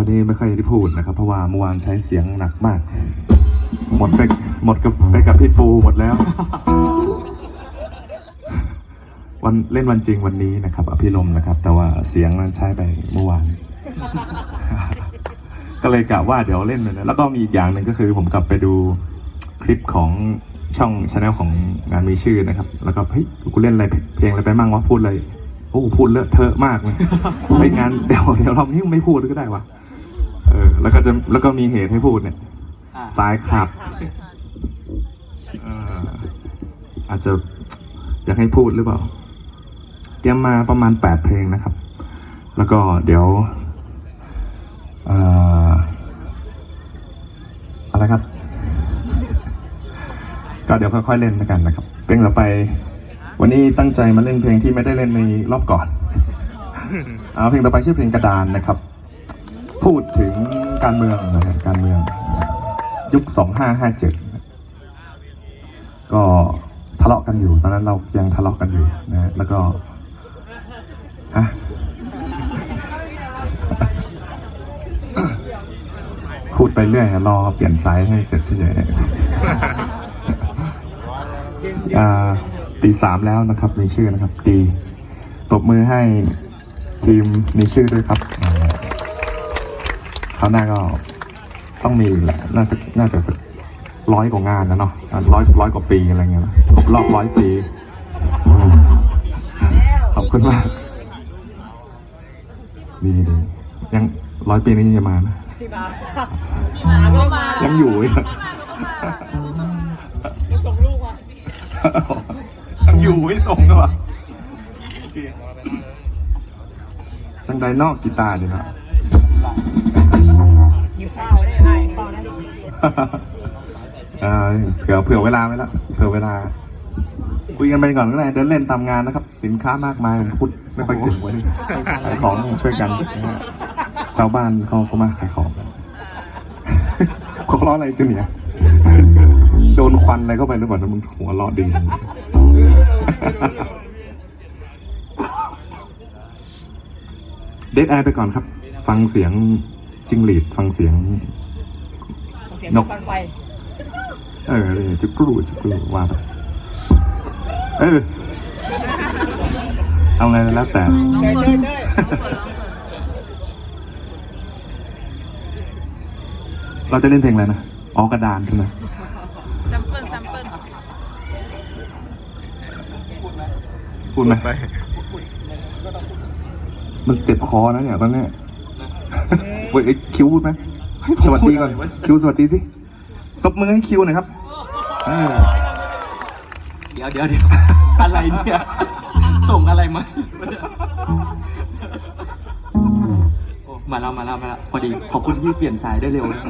วันนี้ไม่ค่อยได้พูดนะครับ เพราะว่าเมื่อวานใช้เสียงหนักมาก หมดไปหมดกับไปกับพี่ปูหมดแล้ว วันเล่นวันจริงวันนี้นะครับอภิรมนะครับ แต่ว่าเสียงนั้นใช้ไปเมื่อวาน ก็เลยกะว่าเดี๋ยวเล่นเลยนะแล้วก็มีอีกอย่างหนึ่งก็คือผมกลับไปดูคลิปของช่องชาแนลของงานมีชื่อนะครับ แล้วก็เฮ้ยกูเล่นอะไรเพลงอะไรไปมั่งวะพูดอะไรโอ้พูดเลอะเทอะมากเลยเฮ้ยงานเดี๋ยวเดี๋ยวรอบนี้ไม่พูดก็ได้วะ แล้วก็จะแล้วก็มีเหตุให้พูดเนี่ยอะซ้ายขับเอ่ออาจจะอยากให้พูดหรือเปล่า เตรียมมาประมาณ 8 เพลงนะครับ แล้วก็เดี๋ยวเอ่ออะไรครับ ก็เดี๋ยวค่อยๆเล่นแล้วกันนะครับ เพลงต่อไป วันนี้ตั้งใจมาเล่นเพลงที่ไม่ได้เล่นในรอบก่อน เอาเพลงต่อไปชื่อเพลงกระดานนะครับ พูดถึงการเมืองนะครับการเมืองยุค 2557 ก็ทะเลาะกันอยู่ ตอนนั้นเรายังทะเลาะกันอยู่นะแล้วก็ฮะพูดไปเรื่อยรอเปลี่ยนไซส์ให้เสร็จเฉยอ่าตีสามแล้วนะครับ มีชื่อนะครับ ดีตบมือให้ทีมมีชื่อด้วยครับ คราวหน้าก็ต้องมีอีกแหละ น่าจะน่าจะสักร้อยกว่างานนะเนาะอะร้อยร้อยกว่าปีอะไรเงี้ยนะครบรอบร้อยปีอืมขอบคุณมาก ดีดียังร้อยปีนี้ยังจะมานะยังอยู่อีกเหรอส่งลูกมายังอยู่ไม่ส่งด้วยวะจังไดนอกกีตาร์ดีนะ หิวข้าได้ไอ้ข้าได้เอ่อเผื่อเผื่อเวลาไว้ละเผื่อเวลา คุยกันไปก่อนก็ได้เดินเล่นตามงานนะครับ สินค้ามากมายผมพูดไม่ค่อยเก่งวันนี้ขายของช่วยกันนะฮะชาวบ้านเขาก็มาขายของเขาล้ออะไรจุเนี่ยโดนควันอะไรเข้าไปหรือเปล่ามึงหัวเล้อดิ่งเดทไอไปก่อนครับ ฟังเสียง จิงหรีดฟังเสียง เสียงนกปันไฟเออเลยจุกรูจุกรูว่าไปเออทำอะไรแล้วแต่ เด้ยเด้ยเด้ยเราจะเล่นเพลงอะไรนะอ๋อกระดานใช่ไหมซัมเปิลซัมเปิลพูดไหมมันเจ็บคอนะเนี่ยตอนเนี้ย เว้ยไอ้คิวพูดไหมสวัสดีก่อนคิวสวัสดีสิตบมือให้คิวหน่อยครับเออเดี๋ยวเดี๋ยวเดี๋ยวอะไรเนี่ย ส่งอะไรมาโอ้มาแล้วมาแล้วมาแล้วพอดี ขอบคุณที่เปลี่ยนสายได้เร็วนะ